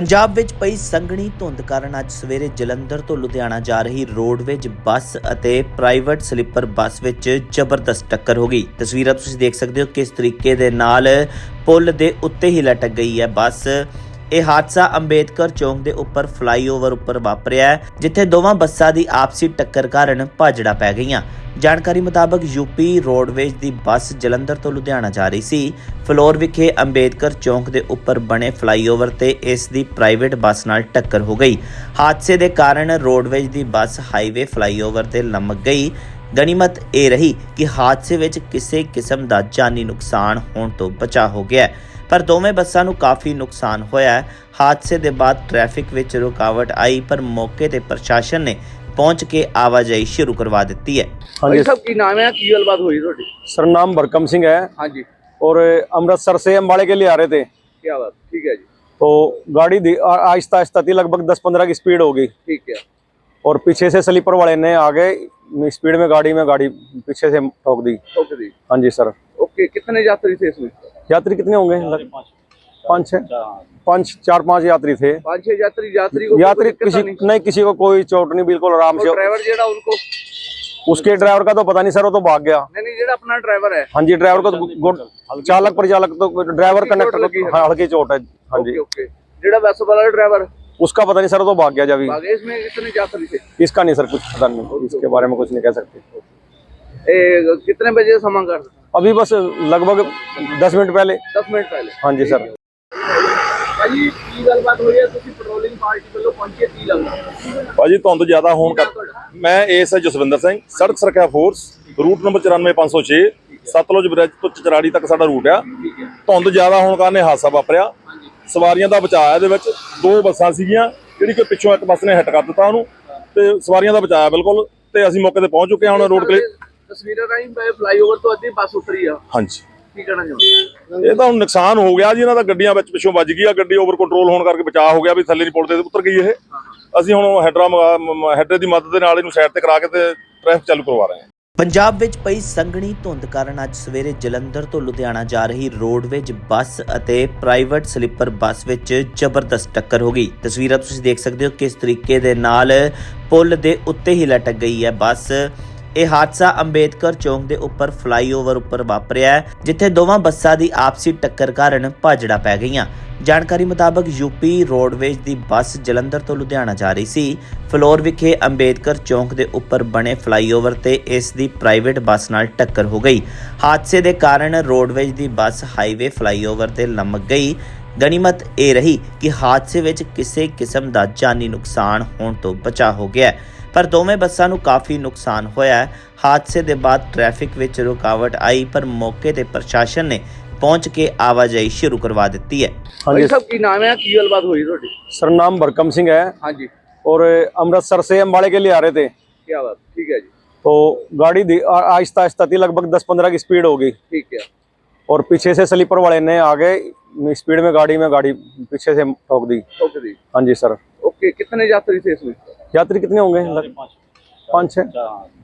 ਪੰਜਾਬ ਵਿੱਚ ਪਈ ਸੰਘਣੀ ਧੁੰਦ ਕਾਰਨ ਅੱਜ ਸਵੇਰੇ ਜਲੰਧਰ ਤੋਂ ਲੁਧਿਆਣਾ ਜਾ ਰਹੀ ਰੋਡਵੇਜ ਬੱਸ ਅਤੇ ਪ੍ਰਾਈਵੇਟ ਸਲੀਪਰ ਬੱਸ ਵਿੱਚ ਜ਼ਬਰਦਸਤ ਟੱਕਰ ਹੋ ਗਈ। ਤਸਵੀਰਾਂ ਤੁਸੀਂ ਦੇਖ ਸਕਦੇ ਹੋ ਕਿਸ ਤਰੀਕੇ ਦੇ ਨਾਲ ਪੁਲ ਦੇ ਉੱਤੇ ਹੀ ਲਟਕ ਗਈ ਹੈ ਬੱਸ। ਇਹ ਹਾਦਸਾ ਅੰਬੇਦਕਰ ਚੌਂਕ ਦੇ ਉੱਪਰ ਫਲਾਈਓਵਰ ਉੱਪਰ ਵਾਪਰਿਆ ਜਿੱਥੇ ਦੋਵਾਂ ਬੱਸਾਂ ਦੀ ਆਪਸੀ ਟੱਕਰ ਕਾਰਨ ਭਾਜੜਾ ਪੈ ਗਈਆਂ। ਜਾਣਕਾਰੀ ਮੁਤਾਬਕ ਯੂਪੀ ਰੋਡਵੇਜ ਦੀ ਬੱਸ ਜਲੰਧਰ ਤੋਂ ਲੁਧਿਆਣਾ ਜਾ ਰਹੀ ਸੀ। ਫਲੋਰ ਵਿਖੇ ਅੰਬੇਦਕਰ ਚੌਂਕ ਦੇ ਉੱਪਰ ਬਣੇ ਫਲਾਈਓਵਰ ਤੇ ਇਸ ਦੀ ਪ੍ਰਾਈਵੇਟ ਬੱਸ ਨਾਲ ਟੱਕਰ ਹੋ ਗਈ। ਹਾਦਸੇ ਦੇ ਕਾਰਨ ਰੋਡਵੇਜ ਦੀ ਬੱਸ ਹਾਈਵੇ ਫਲਾਈਓਵਰ ਤੇ ਲਮਕ ਗਈ। ਗਨੀਮਤ ਇਹ ਰਹੀ ਕਿ ਹਾਦਸੇ ਵਿੱਚ ਕਿਸੇ ਕਿਸਮ ਦਾ ਜਾਨੀ ਨੁਕਸਾਨ ਹੋਣ ਤੋਂ ਬਚਾ ਹੋ ਗਿਆ ਪਰ ਦੋਵੇਂ ਬੱਸਾਂ ਨੂੰ ਕਾਫੀ ਨੁਕਸਾਨ ਹੋਇਆ ਹਾਦਸੇ ਦੇ ਬਾਅਦ ਟ੍ਰੈਫਿਕ ਵਿੱਚ ਰੁਕਾਵਟ ਆਈ ਪਰ ਮੌਕੇ ਤੇ ਪ੍ਰਸ਼ਾਸਨ ਨੇ ਪਹੁੰਚ ਕੇ ਆਵਾਜਾਈ ਸ਼ੁਰੂ ਕਰਵਾ ਦਿੱਤੀ ਹੈ। ਹਾਂਜੀ। ਸਭ ਕੀ ਨਾਮ ਹੈ? ਕੀ ਗੱਲਬਾਤ ਹੋਈ ਤੁਹਾਡੀ? ਸਰ ਨਾਮ ਬਰਕਮ ਸਿੰਘ ਹੈ। हाँ जी और अमृतसर से अम्बाड़े के लिए आ रहे थे क्या बात ठीक है जी तो गाड़ी आहिस्ता आहिस्ता थी 10-15 की स्पीड हो गई ठीक है और पीछे से स्लीपर वाले ने आगे स्पीड में गाड़ी में गाड़ी पीछे से ठोक दी। ओके जी हाँ जी सर। ओके कितने यात्री थे इसमें? यात्री कितने होंगे? पाँच। छः पाँच चार पाँच यात्री थे। पाँच छह यात्री यात्री को यात्री दिक्कत किसी नहीं। नहीं किसी को कोई चोट नहीं बिल्कुल आराम से। ड्राइवर जेड़ा उनको उसके ड्राइवर का तो पता नहीं सर वो तो भाग गया। नहीं नहीं जेड़ा अपना ड्राइवर है। हाँ जी ड्राइवर को तो चालक परिचालक तो ड्राइवर कंडक्टर है। को हल्की चोट है। हाँ जी। ओके जेड़ा बस वाला ड्राइवर उसका पता नहीं सर वो तो भाग गया जब ही आगे इसमें कितने यात्री थे इसका नहीं सर कुछ पता नहीं इसके बारे में कुछ नहीं कह सकते ए, कितने बजे समा कर अभी बस लगभग दस मिनट पहले दस मिनट पहले हाँ जी सर ਭਾਜੀ ਕੀ ਗੱਲਬਾਤ ਹੋਈ ਹੈ ਤੁਸੀਂ ਪੈਟਰੋਲਿੰਗ ਪਾਰਟੀ ਵੱਲੋਂ ਪਹੁੰਚੇ ਕੀ ਲੱਗਦਾ ਭਾਜੀ ਧੁੰਦ ਜ਼ਿਆਦਾ ਹੋਣ ਕਰ ਮੈਂ ਏਸ ਜਸਵਿੰਦਰ ਸਿੰਘ ਸੜਕ ਸੁਰੱਖਿਆ force route number 94506 Satluj bridge ਤੋਂ ਚਚਰਾੜੀ ਤੱਕ ਸਾਡਾ ਰੂਟ ਆ ਧੁੰਦ ਜ਼ਿਆਦਾ ਹੋਣ ਕਾਰਨ ਇਹ ਹਾਦਸਾ ਵਾਪਰਿਆ ਸਵਾਰੀਆਂ ਦਾ ਬਚਾਅ ਇਹਦੇ ਵਿੱਚ। ਦੋ ਬੱਸਾਂ ਸੀਗੀਆਂ ਜਿਹੜੀ ਕਿ ਪਿੱਛੋਂ ਇੱਕ ਬੱਸ ਨੇ ਹਿੱਟ ਕਰ ਦਿੱਤਾ ਉਹਨੂੰ ਤੇ ਸਵਾਰੀਆਂ ਦਾ ਬਚਾਅ ਬਿਲਕੁਲ ਤੇ ਅਸੀਂ ਮੌਕੇ ਤੇ ਪਹੁੰਚ ਚੁੱਕੇ ਹਾਂ ਹੁਣ ਰੋਡ ਕਲੇ ਤਸਵੀਰਾਂ ਰਾਹੀਂ ਫਲਾਈਓਵਰ ਤੋਂ ਅੱਧੀ ਬੱਸ ਉਤਰੀ ਆ। ਹਾਂਜੀ। ਕੀ ਕਹਿਣਾ ਚਾਹੁੰਦੇ ਇਹ ਤਾਂ ਹੁਣ ਨੁਕਸਾਨ ਹੋ ਗਿਆ ਜੀ ਇਹਨਾਂ ਦਾ ਗੱਡੀਆਂ ਵਿੱਚ ਪਿੱਛੋਂ ਵੱਜ ਗਈ ਆ ਗੱਡੀ ਓਵਰ ਕੰਟਰੋਲ ਹੋਣ ਕਰਕੇ ਬਚਾਅ ਹੋ ਗਿਆ ਵੀ ਥੱਲੇ ਨਹੀਂ ਪੁਲ ਤੇ ਉਤਰ ਗਈ ਇਹ। ਅਸੀਂ ਹੁਣ ਹੈਡਰਾ ਹੈਡਰ ਦੀ ਮਦਦ ਦੇ ਨਾਲ ਇਹਨੂੰ ਸਾਈਡ ਤੇ ਕਰਾ ਕੇ ਤੇ ਟ੍ਰੈਫਿਕ ਚਾਲੂ ਕਰਵਾ ਰਹੇ ਹਾਂ। ਪੰਜਾਬ ਵਿੱਚ ਪਈ ਸੰਘਣੀ ਧੁੰਦ ਕਾਰਨ ਅੱਜ ਸਵੇਰੇ ਜਲੰਧਰ ਤੋਂ ਲੁਧਿਆਣਾ ਜਾ ਰਹੀ ਰੋਡਵੇਜ ਬੱਸ ਅਤੇ ਪ੍ਰਾਈਵੇਟ ਸਲੀਪਰ ਬੱਸ ਵਿੱਚ ਜ਼ਬਰਦਸਤ ਟੱਕਰ ਹੋ ਗਈ। ਤਸਵੀਰਾਂ ਤੁਸੀਂ ਦੇਖ ਸਕਦੇ ਹੋ ਕਿਸ ਤਰੀਕੇ ਦੇ ਨਾਲ ਪੁਲ ਦੇ ਉੱਤੇ ਹੀ ਲਟਕ ਗਈ ਹੈ ਬੱਸ। ਇਹ ਹਾਦਸਾ ਅੰਬੇਦਕਰ ਚੌਂਕ ਦੇ ਉੱਪਰ ਫਲਾਈਓਵਰ ਉੱਪਰ ਵਾਪਰਿਆ ਹੈ, ਜਿੱਥੇ ਦੋਵਾਂ ਬੱਸਾਂ ਦੀ ਆਪਸੀ ਟੱਕਰ ਕਾਰਨ ਭਾਜੜਾ ਪੈ ਗਈਆਂ। ਜਾਣਕਾਰੀ ਮੁਤਾਬਕ ਯੂਪੀ ਰੋਡਵੇਜ ਦੀ ਬੱਸ ਜਲੰਧਰ ਤੋਂ ਲੁਧਿਆਣਾ ਜਾ ਰਹੀ ਸੀ। ਫਲੋਰ ਵਿਖੇ ਅੰਬੇਦਕਰ ਚੌਂਕ ਦੇ ਉੱਪਰ ਬਣੇ ਫਲਾਈਓਵਰ ਤੇ ਇਸ ਦੀ ਪ੍ਰਾਈਵੇਟ ਬੱਸ ਨਾਲ ਟੱਕਰ ਹੋ ਗਈ। ਹਾਦਸੇ ਦੇ ਕਾਰਨ ਰੋਡਵੇਜ ਦੀ ਬੱਸ ਹਾਈਵੇ ਫਲਾਈਓਵਰ ਤੇ ਲਮਕ ਗਈ। ਗਨੀਮਤ ਇਹ ਰਹੀ ਕਿ ਹਾਦਸੇ ਵਿੱਚ ਕਿਸੇ ਕਿਸਮ ਦਾ ਜਾਨੀ ਨੁਕਸਾਨ ਹੋਣ ਤੋਂ ਬਚਾ ਹੋ ਗਿਆ ਪਰ ਦੋਵੇਂ ਬੱਸਾਂ ਨੂੰ ਕਾਫੀ ਨੁਕਸਾਨ ਹੋਇਆ ਹਾਦਸੇ ਦੇ ਬਾਅਦ ਟ੍ਰੈਫਿਕ ਵਿੱਚ ਰੁਕਾਵਟ ਆਈ ਪਰ ਮੌਕੇ ਤੇ ਪ੍ਰਸ਼ਾਸਨ ਨੇ ਪਹੁੰਚ ਕੇ ਆਵਾਜਾਈ ਸ਼ੁਰੂ ਕਰਵਾ ਦਿੱਤੀ ਹੈ ਹਾਂਜੀ ਸਭ ਕੀ ਨਾਮ ਹੈ ਕੀ ਗੱਲਬਾत ਹੋਈ ਤੁਹਾਡੀ ਸਰ ਨਾਮ ਬਰਕਮ ਸਿੰਘ है हाँ जी और अमृतसर से अम्बाड़े के लिए आ रहे थे क्या बात ठीक है जी तो गाड़ी धी- आ- आहिस्ता आहिस्ता थी लगभग दस पंद्रह की स्पीड होगी ठीक है और पीछे से स्लीपर वाले ने आगे स्पीड में गाड़ी में गाड़ी पीछे से ठोक दी ओके जी हाँ जी सर ओके कितने यात्री थे इसमें यात्री कितने होंगे? पाँच। छः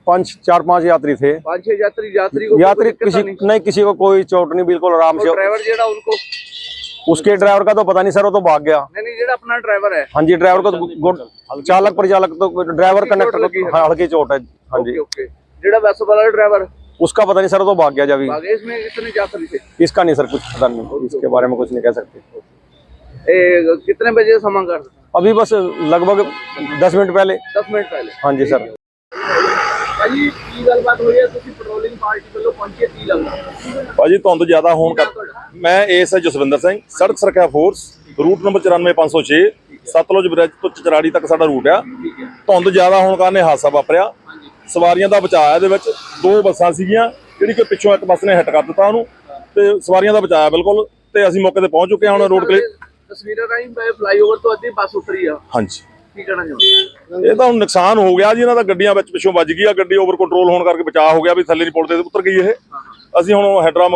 पाँच चार पाँच यात्री थे। पाँच छह यात्री यात्री को यात्री दिक्कत किसी नहीं। नहीं किसी को कोई चोट नहीं बिल्कुल आराम से। ड्राइवर जेड़ा उनको? उसके ड्राइवर का तो पता नहीं सर वो तो भाग गया। नहीं नहीं जेड़ा अपना ड्राइवर है। हाँ जी ड्राइवर को तो चालक परिचालक तो ड्राइवर कंडक्टर लगी को हाँ, हल्की चोट है। हाँ जी। जेड़ा बस वाला ड्राइवर? उसका पता नहीं सर वो तो भाग गया जब इसमें कितने यात्री थे? इसका नहीं सर कुछ पता नहीं। इसके बारे में कुछ नहीं कह सकते। कितने बजे समा कर अभी बस लगभग दस मिनट पहले दस मिनट पहले हाँ जी सर ਭਾਜੀ ਕੀ ਗੱਲਬਾਤ ਹੋਈ ਹੈ ਤੁਸੀਂ ਪੈਟਰੋਲਿੰਗ ਪਾਰਟੀ ਵੱਲੋਂ ਪਹੁੰਚੇ ਕੀ ਲੱਗਦਾ ਭਾਜੀ ਧੁੰਦ ਜ਼ਿਆਦਾ ਹੋਣ ਕਰ ਮੈਂ ਏਸ ਜਸਵਿੰਦਰ ਸਿੰਘ ਸੜਕ ਸੁਰੱਖਿਆ force route number 94506 Satluj bridge ਤੋਂ ਚਚਰਾੜੀ ਤੱਕ ਸਾਡਾ ਰੂਟ ਆ ਧੁੰਦ ਜ਼ਿਆਦਾ ਹੋਣ ਕਾਰਨ ਇਹ ਹਾਦਸਾ ਵਾਪਰਿਆ ਸਵਾਰੀਆਂ ਦਾ ਬਚਾਅ ਇਹਦੇ ਵਿੱਚ ਦੋ ਬੱਸਾਂ ਸੀਗੀਆਂ ਜਿਹੜੀ ਕਿ ਪਿੱਛੋਂ ਇੱਕ ਬੱਸ ਨੇ ਹਿੱਟ ਕਰ ਦਿੱਤਾ ਉਹਨੂੰ ਤੇ ਸਵਾਰੀਆਂ ਦਾ ਬਚਾਅ ਬਿਲਕੁਲ ਤੇ ਅਸੀਂ ਮੌਕੇ ਤੇ ਪਹੁੰਚ ਚੁੱਕੇ ਹਾਂ ਹੁਣ ਰੋਡ ਕਲੇ ਤਸਵੀਰਾਂ ਰਾਹੀਂ ਫਲਾਈਓਵਰ ਤੋਂ ਅੱਧੀ ਬੱਸ ਉਤਰੀ ਆ। ਹਾਂਜੀ। ਕੀ ਕਹਿਣਾ ਚਾਹੁੰਦੇ ਇਹ ਤਾਂ ਹੁਣ ਨੁਕਸਾਨ ਹੋ ਗਿਆ ਜੀ ਇਹਨਾਂ ਦਾ ਗੱਡੀਆਂ ਵਿੱਚ ਪਿੱਛੋਂ ਵੱਜ ਗਈ ਆ ਗੱਡੀ ਓਵਰ ਕੰਟਰੋਲ ਹੋਣ ਕਰਕੇ ਬਚਾਅ ਹੋ ਗਿਆ ਵੀ ਥੱਲੇ ਨਹੀਂ ਪੁਲ ਤੇ ਉਤਰ ਗਈ ਇਹ। ਅਸੀਂ ਹੁਣ ਹੈਡਰਾ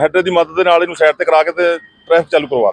ਹੈਡਰ ਦੀ ਮਦਦ ਦੇ ਨਾਲ ਇਹਨੂੰ ਸਾਈਡ ਤੇ ਕਰਾ ਕੇ ਤੇ ਟ੍ਰੈਫਿਕ ਚਾਲੂ ਕਰਵਾ